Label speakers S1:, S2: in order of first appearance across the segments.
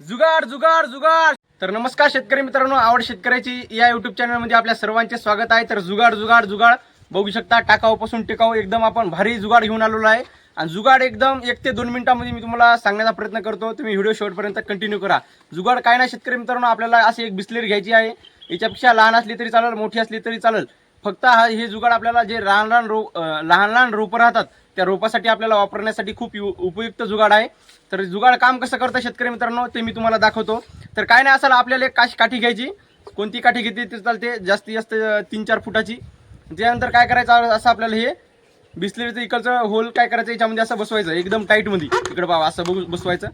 S1: जुगाड जुगाड जुगाड. तर नमस्कार शेतकरी मित्रांनो आवड शेतकऱ्याची या युट्यूब चॅनलमध्ये आपल्या सर्वांचे स्वागत आहे. तर जुगाड जुगाड जुगाड. बघू शकता टाकाऊपासून टिकाऊ एकदम आपण भारी जुगाड घेऊन आलेलो आहे. आणि जुगाड एकदम एक ते दोन मिनिटांमध्ये मी तुम्हाला सांगण्याचा प्रयत्न करतो. तुम्ही व्हिडिओ शेवटपर्यंत कंटिन्यू करा. जुगाड काय नाही शेतकरी मित्रांनो आपल्याला अशी एक बिस्लेरी घ्यायची आहे. याच्यापेक्षा लहान असली तरी चालेल मोठी असली तरी चालेल. फक्त हा हे जुगाड आपल्याला जे लहान लहान रो लहान लहान रोपं राहतात त्या रोपासाठी आपल्याला वापरण्यासाठी खूप यु- उपयुक्त जुगाड आहे. तर जुगाड काम कसं करतं शेतकरी मित्रांनो ते मी तुम्हाला दाखवतो. तर काय नाही असायला आपल्याला एक काश काठी घ्यायची. कोणती काठी घेतली तर चालते जास्तीत जास्त तीन चार फुटाची. त्यानंतर काय करायचं असं आपल्याला हे बिसलेरीचं इकडचं होल काय करायचं याच्यामध्ये असं बसवायचं एकदम टाईटमध्ये इकडं बाबा असं बघू बसवायचं.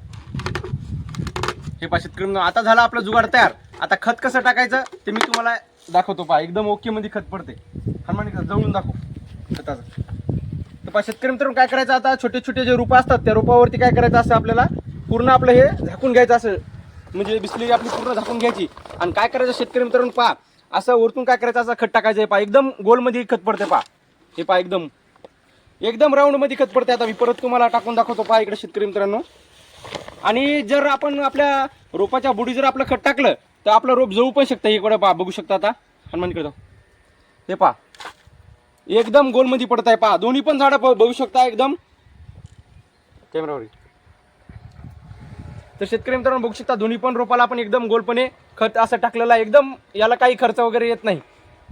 S1: हे पहा शेतकरी आता झालं आपलं जुगाड तयार. आता खत कसं टाकायचं ते मी तुम्हाला दाखवतो पहा. एकदम ओके मध्ये खत पडते हनुमान जवळून दाखव खताचं. पहा शेतकरी मित्रांनो काय करायचं आता? छोटे छोटे जे रोपं असतात त्या रोपावरती काय करायचं असं आपल्याला? पूर्ण आपलं हे झाकून घ्यायचं असं. म्हणजे बिस्लेरी आपली पूर्ण झाकून घ्यायची. आणि काय करायचं शेतकरी मित्रांनो पहा असं वरतून काय करायचं असं खत टाकायचं आहे पहा एकदम गोलमध्ये खत पडते पहा. हे पहा एकदम. एकदम राऊंडमध्ये खत पडते आता. मी परत तुम्हाला टाकून दाखवतो पहा इकडे शेतकरी मित्रांनो. आणि जर आपण आपल्या रोपाच्या बुडी जर आपलं खत टाकलं तर आपलं रोप जळू पण शकतं. इकडे पहा बघू शकता आता. हनुमान इकडे हे पहा. एकदम गोलमध्ये पडत आहे पहा. दोन्ही पण झाडं प- बघू शकता एकदम. कॅमेरावर तर शेतकरी मित्रांनो बघू शकता दोन्ही पण रोपाला आपण एकदम गोलपणे खत असं टाकलेलं आहे. एकदम याला काही खर्च वगैरे येत नाही.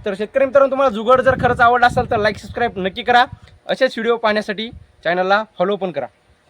S1: तर शेतकरी मित्रांनो तुम्हाला जुगाड जर खर्च आवडला असेल तर लाईक सबस्क्राईब नक्की करा. असेच व्हिडिओ पाहण्यासाठी चॅनलला फॉलो पण करा.